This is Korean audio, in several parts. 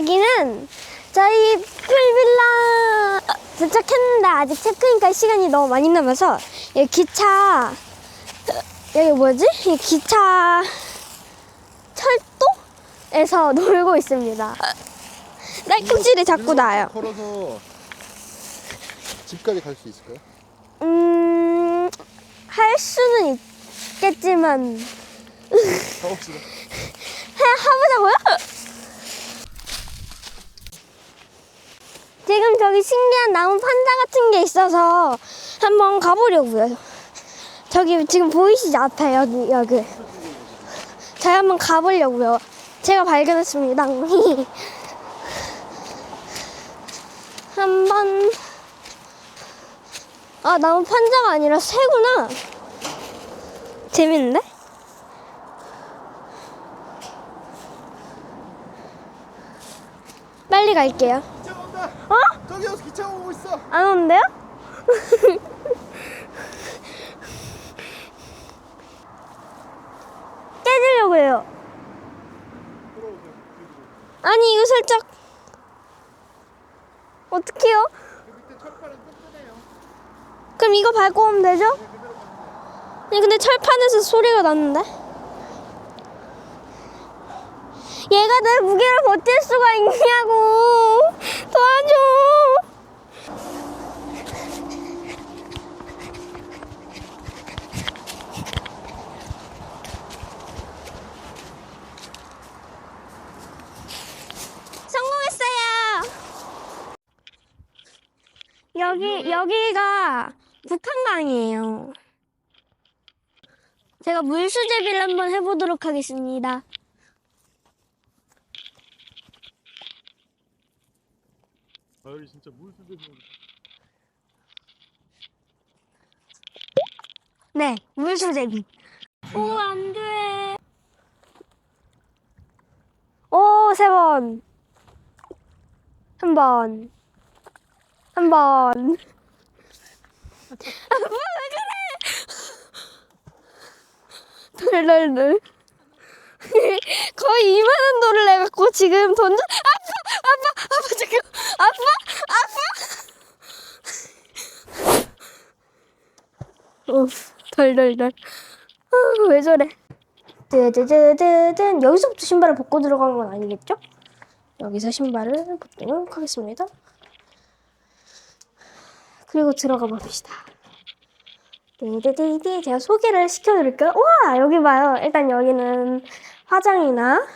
이야기는 저희 풀빌라 도착했는데 아직 체크인까지 시간이 너무 많이 남아서 여기 기차 여기 뭐지? 이 기차 철도에서 놀고 있습니다. 날꿈치를 잡고 나요. 걸어서 집까지 갈 수 있을까요? 음, 할 수는 있겠지만 가봅시다. 해, 해보자고요? 지금 저기 신기한 나무 판자 같은 게 있어서 한번 가보려고요. 저기 지금 보이시죠? 앞에 여기 여기. 저희 한번 가보려고요. 제가 발견했습니다. 한번 아 나무 판자가 아니라 새구나. 재밌는데? 빨리 갈게요. 기차 온다. 어? 저기 여기 기차 오고 있어. 안 오는데요? 깨지려고 해요. 아니, 이거 살짝. 어떡해요? 그럼 이거 밟고 오면 되죠? 아니, 근데 철판에서 소리가 났는데? 얘가 내 무게를 버틸 수가 있냐고! 도와줘! 성공했어요! 여기, 여기가 북한강이에요. 제가 물수제비를 한번 해보도록 하겠습니다. 아 여기 진짜 물수제비. 네, 물수제비. 오, 안 돼. 오, 세 번. 한 번. 한 번. 아, 뭐왜 그래? 덜덜덜. 거의 2만 원 돈을 내갖고 지금 돈, 좀- 아파! 아파! 아파! 지금! 아파! 아파! 어, 덜덜덜. 아, 왜 저래? 뜨드드드든 여기서부터 신발을 벗고 들어간 건 아니겠죠? 여기서 신발을 벗도록 하겠습니다. 그리고 들어가 봅시다. 띠디디디 제가 소개를 시켜드릴까요? 우와 여기 봐요. 일단 여기는 화장이나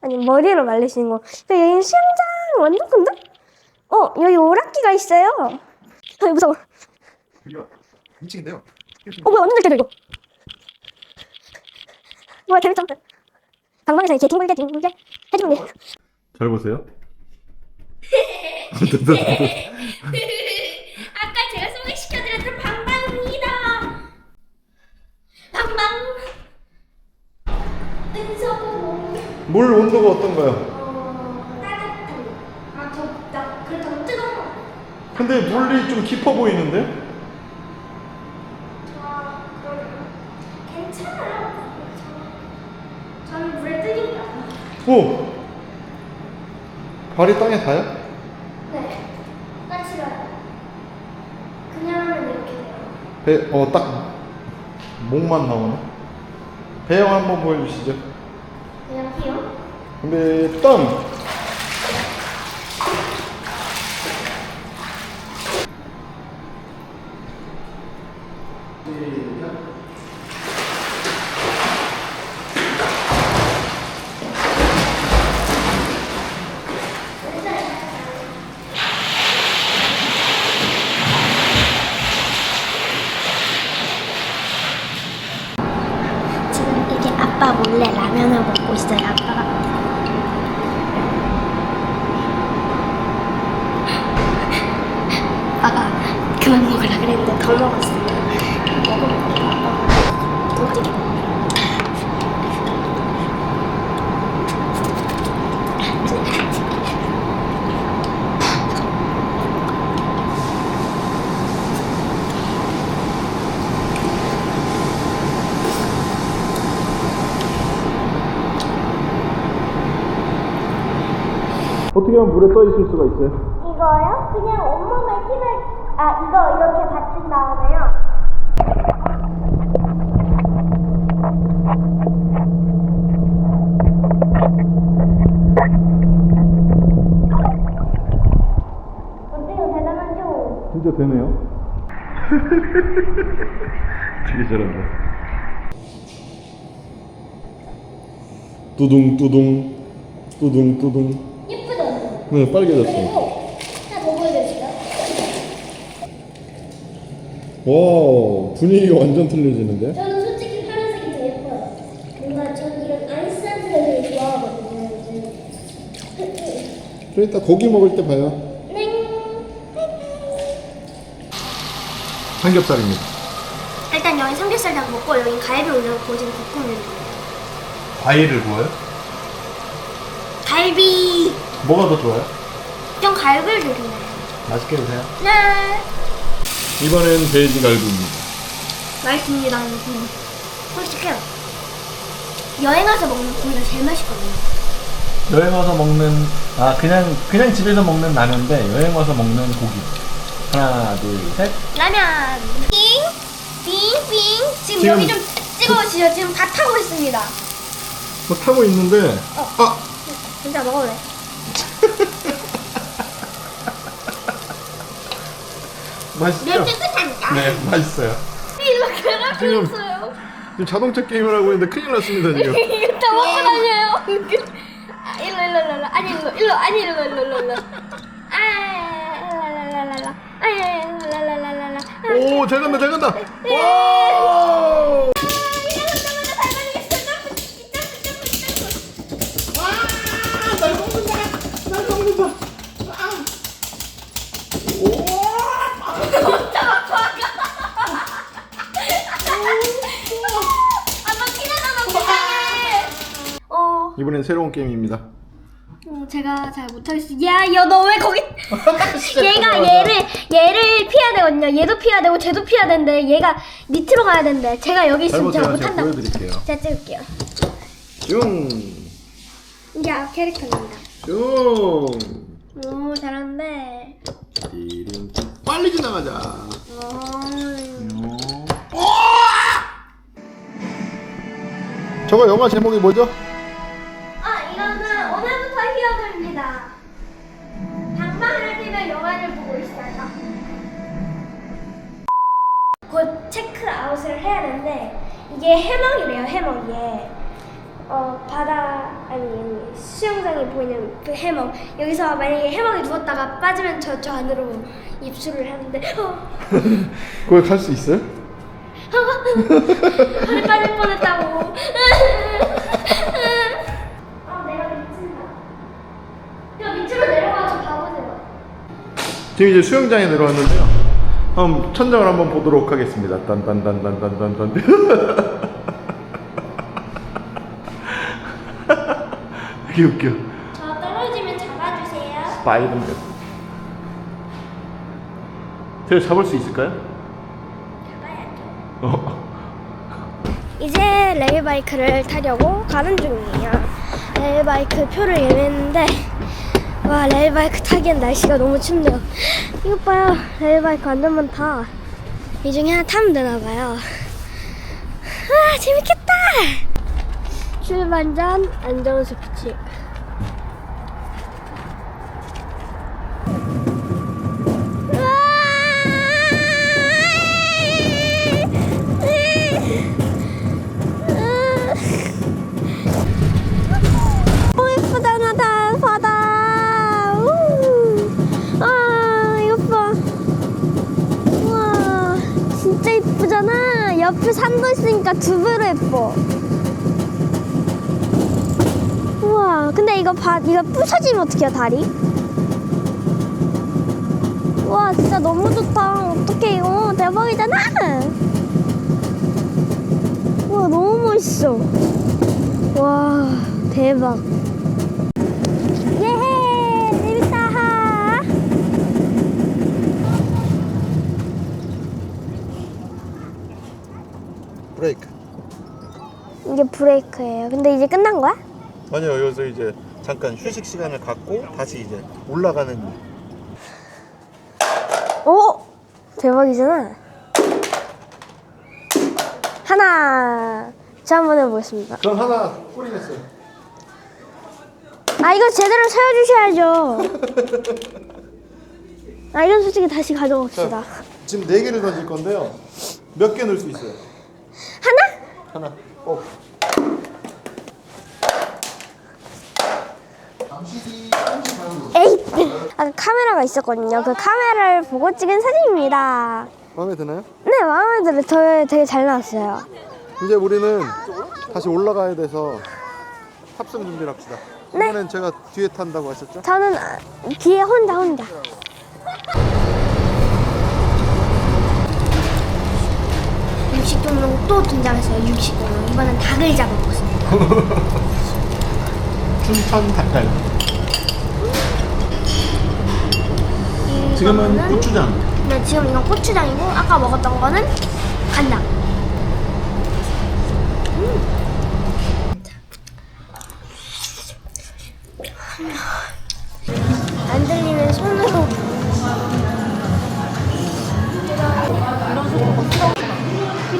아니 머리를 말리시는 거. 근데 여기는 수영장 완전 큰데? 어 여기 오락기가 있어요. 아 무서워. 여기가 2층인데요. 어 뭐야 완전 잘 이거. 뭐야 재밌다. 방방에서 이렇게 뒹굴게 뒹굴게 해주면 돼. 잘 보세요. 아까 제가 소개시켜드렸던 방방입니다. 방방. 은서고. 물 온도가 어떤가요? 어, 따뜻한. 아 덥다. 근데 물이 좀 깊어 보이는데? 저 그럼 괜찮아요. 저- 저는 물에 뜨니까. 오! 발이 땅에 닿아요? 네. 같이 가요. 그냥 하면 이렇게 돼요. 배, 어, 딱 목만 나오네. 배영 한번 보여주시죠. 피요. 근데 땀! 어떻게 하면 물에 떠 있을 수가 있어요? 이거요? 그냥 온몸에 힘을 아 이거 이렇게 받친 다음에요. 어때요? 대단하죠? 진짜 되네요. 되게 잘한다. 뚜둥 뚜둥 뚜둥 뚜둥. 예쁘죠? 네 빨개졌어. 그리고 하나 더 보여드릴게요. 와 분위기가 완전 틀려지는데? 저는 솔직히 파란색이 더 예뻐요. 뭔가 저는 이런 아이스한 색을 되게 좋아하거든요. 그럼 이따 고기 먹을 때 봐요. 넹. 삼겹살입니다. 일단 여기 삼겹살장 먹고 여기 갈비 올려놓고 지금 볶으면 돼요. 과일을 구워요? 갈비. 뭐가 더 좋아요? 좀 갈비를 드리네. 맛있게 드세요. 네. 이번엔 돼지 갈비입니다. 맛있습니다. 음. 솔직해요. 여행 와서 먹는 고기가 제일 맛있거든요. 여행 와서 먹는 아 그냥 그냥 집에서 먹는 라면인데 여행 와서 먹는 고기. 하나 둘 셋. 라면. 빙. 빙. 빙. 지금, 지금- 여기 좀 찍어주시죠. 지금 다 타고 있습니다. 뭐 타고 있는데 아 진짜 먹을래. 맛있죠? 네 맛있어요. 이렇게 지금- 있어요. 지금 자동차 게임을 하고 있는데 큰일 났습니다 지금. 이거 다 먹고 다녀요. 아, 일로 일로 일로 일로 아니 일로 일로 아니 일로 일로 일로 일로. 아 랄랄랄랄라. 아 랄랄랄랄라. 오 잘 간다 잘 간다. 와. 아빠 피나잖아 세상에. 어, 이번엔 새로운 게임입니다. 어, 제가 잘 못하겠어. 야, 야, 너 왜 거기? 얘가 얘를 얘를 피해야 되거든요. 얘도 피해야 되고 쟤도 피해야 되는데 얘가 밑으로 가야 되는데 제가 여기 잘 있으면 제가 보세요. 제가 못한다. 보여드릴게요. 제가 찍을게요. 슝. 이게 앞 캐릭터입니다. 슝. 오, 잘하는데. 이름 빨리 지나가자. 어, 저거 영화 제목이 뭐죠? 해야 되는데 이게 해먹이래요, 해먹이. 어, 바다 아니 수영장이 보이는 그 해먹. 여기서 만약에 해먹이 누웠다가 빠지면 저, 저 안으로 입수를 하는데 어, 거기 갈 수 있어요? 발이 빠질 뻔했다고. 아, 내가 미친다. 야, 밑으로 내려가서 봐보세요. 지금 이제 수영장에 내려왔는데요. 그럼 천장을 한번 보도록 하겠습니다. 딴딴딴딴딴딴. 되게 웃겨. 저 떨어지면 잡아주세요. 스파이더맨. 제가 잡을 수 있을까요? 잡아야죠. 어. 이제 레일바이크를 타려고 가는 중이에요. 레일바이크 표를 예매했는데 와 레일바이크 타기엔 날씨가 너무 춥네요. 이것 봐요. 레일바이크 완전 많다. 이 중에 하나 타면 되나 봐요. 아 재밌겠다. 출발 전 안전수 규칙. 진짜 예쁘잖아. 옆에 산도 있으니까 두 배로 예뻐. 우와 근데 이거 봐 이거 부서지면 어떡해요 다리? 우와 진짜 너무 좋다. 어떡해 이거. 대박이잖아. 우와 너무 멋있어. 와 대박 예 재밌다 브레이크. 이게 브레이크예요 근데 이제 끝난 거야? 아니요, 여기서 이제 잠깐 휴식 시간을 갖고 다시 이제 올라가는 오! 대박이잖아. 하나. 저 한번 해보겠습니다. 전 하나 꼬리 냈어요 아, 이거 제대로 세워주셔야죠. 아, 이건 솔직히 다시 가져갑시다. 지금 네 개를 던질 건데요 몇 개 넣을 수 있어요? 하나? 하나 어. 에이! 아까 카메라가 있었거든요. 그 카메라를 보고 찍은 사진입니다. 마음에 드나요? 네, 마음에 들어요. 저 되게 잘 나왔어요. 이제 우리는 다시 올라가야 돼서 탑승 준비를 합시다 네. 이번엔 제가 뒤에 탄다고 하셨죠? 저는 아, 뒤에 혼자 혼자. 육식동물 또 등장했어요. 육식동물 이번엔 닭을 잡아보겠습니다. 춘천 닭갈. 지금은 고추장. 네, 지금 이건 고추장이고 아까 먹었던 거는 간장. 음. 안 들리면 손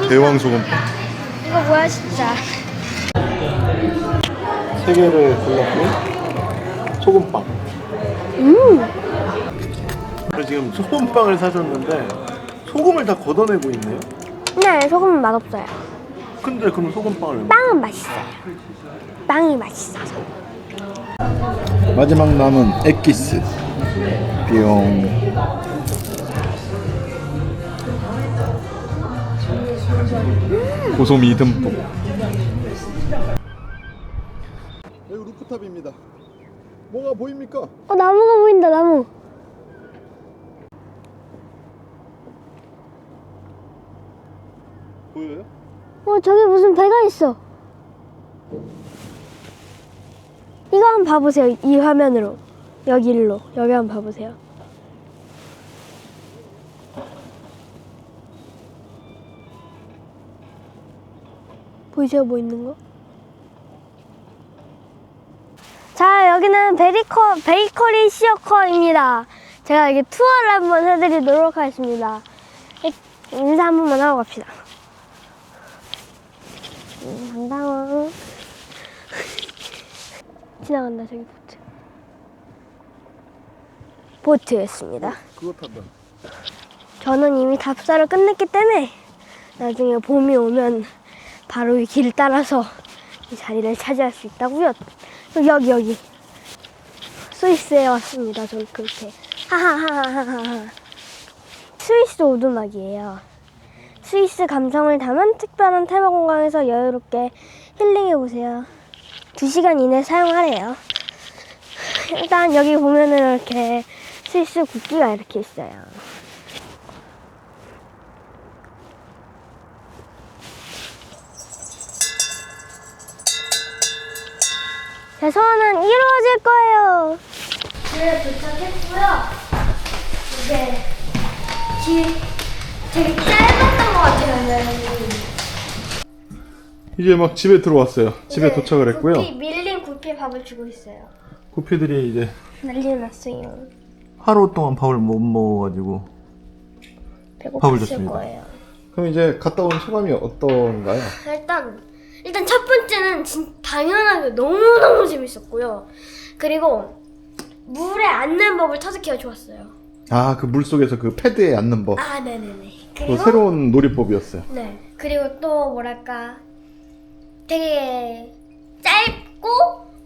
대왕 소금 이거 뭐야 진짜. 세 개를 골랐고 소금빵 음. 지금 소금빵을 사줬는데 소금을 다 걷어내고 있네요 네, 소금은 맛없어요. 근데 그럼 소금빵을 왜 빵은 맛있어요. 빵이 맛있어서. 마지막 남은 엑기스 뿅 고소미 듬뿍. 여기 루프탑입니다 뭐가 보입니까? 어 나무가 보인다 나무. 보여요? 어 저기 무슨 배가 있어. 이거 한번 봐보세요 이 화면으로 여기 일로 여기 한번 봐보세요. 보이세요 뭐 있는 거? 자 여기는 베리커 베이커리 시어커입니다. 제가 여기 투어를 한번 해드리도록 하겠습니다. 인사 한 번만 하고 갑시다. 음, 반가워. 지나간다 저기 보트. 보트였습니다. 그거 탄다 저는 이미 답사를 끝냈기 때문에 나중에 봄이 오면 바로 이길 따라서 이 자리를 차지할 수 있다고요. 여기 여기 스위스에 왔습니다. 저는 그렇게 하하하하하하. 스위스 오두막이에요. 스위스 감성을 담은 특별한 테마 공간에서 여유롭게 힐링해 보세요. 2시간 이내 사용하래요. 일단 여기 보면은 이렇게 스위스 국기가 이렇게 있어요. 제 소원은 이루어질 거예요. 집에 도착했고요. 이제 길 되게 짧았던 것 같아요, 여행이. 이제 막 집에 들어왔어요 집에 이제 도착을 했고요 구피, 밀린 구피에 밥을 주고 있어요. 구피들이 이제 난리 났어요. 하루 동안 밥을 못 먹어가지고 밥을 배고팠을 줬습니다. 거예요. 그럼 이제 갔다 온 소감이 어떤가요? 일단 일단 첫 번째는 진 당연하게 너무 너무 재밌었고요. 그리고 물에 앉는 법을 터득해가 좋았어요. 아 그 물속에서 그 패드에 앉는 법 아 네네네. 또 그리고 새로운 놀이법이었어요 네 그리고 또 뭐랄까 되게 짧고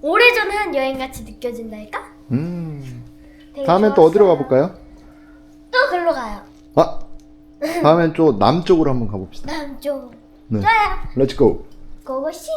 오래전에 한 여행 같이 느껴진달까? 음 되게 다음엔 또 어디로 좋았어요. 가볼까요? 또 글로 가요. 아 다음엔 좀 남쪽으로 한번 가봅시다 남쪽. 네 좋아요. 렛츠고 勾个心